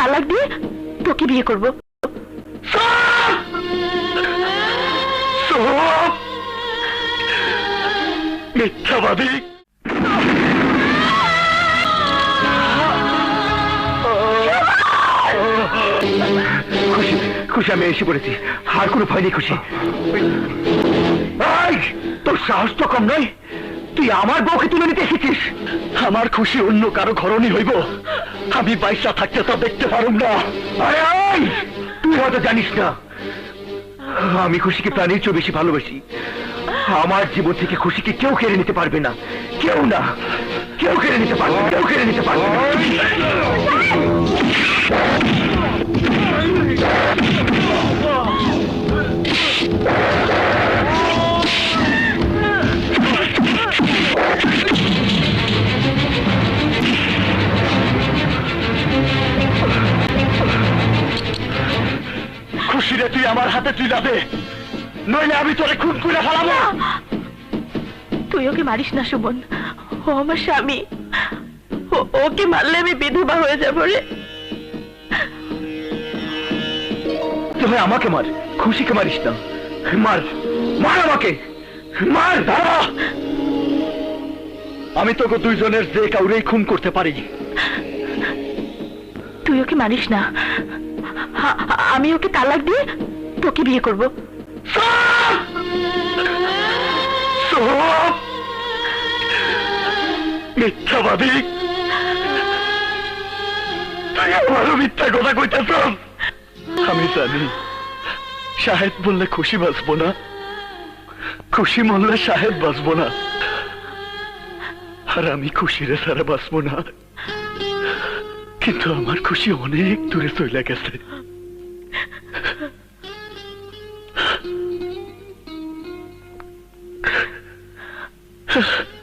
তালাক দিয়ে তোকে বিয়ে করব। মিথ্যাবাদী! খুশি খুশি, আমি এসে পড়েছি। আর কোনো ভয় নেই, খুশি। তোর সাহস তো কম নয়। তুই আমার বউকে তুলে নিতে এসেছিস। আমার খুশি অন্য কারও ঘরণই হইব। আমি বাইশা থাকতে তো দেখতে পারুম না। তুই হয়তো জানিস না। আমি খুশিকে প্রাণীর চেয়ে বেশি ভালোবাসি। আমার জীবন থেকে খুশিকে কেউ কেড়ে নিতে পারবে না। কেউ না। কেউ কেড়ে নিতে পারবে কেউ কেড়ে নিতে পারবে না। খুশিরে তুই আমার হাতে তুই যাবে। নইলে আমি তোরে খুন করে ফেলাবো তুই ওকে মারিস না সুমন। ও আমার স্বামী। ওকে মারলে আমি বিধবা হয়ে যাব রে। তুমি আমাকে মার খুশিকে মারিস না। মার মার আমাকে। মার দাঁড়া। আমি তোকে দুইজনের যে কাউরেই খুন করতে পারি তুই ওকে মারিস না। আমি ওকে তালাক দিয়ে তোকে বিয়ে করব! মিথ্যাবাদী! তুই আমারও মিথ্যা কথা কইতেছ আমি জানি সাহেব বললে খুশি বাঁচবো না। খুশি মরলে সাহেব বাঁচবো না। আর আমি খুশিরে সারা বাঁচবো না। কিন্তু আমার খুশি অনেক দূরে চলে গেছে। Huh.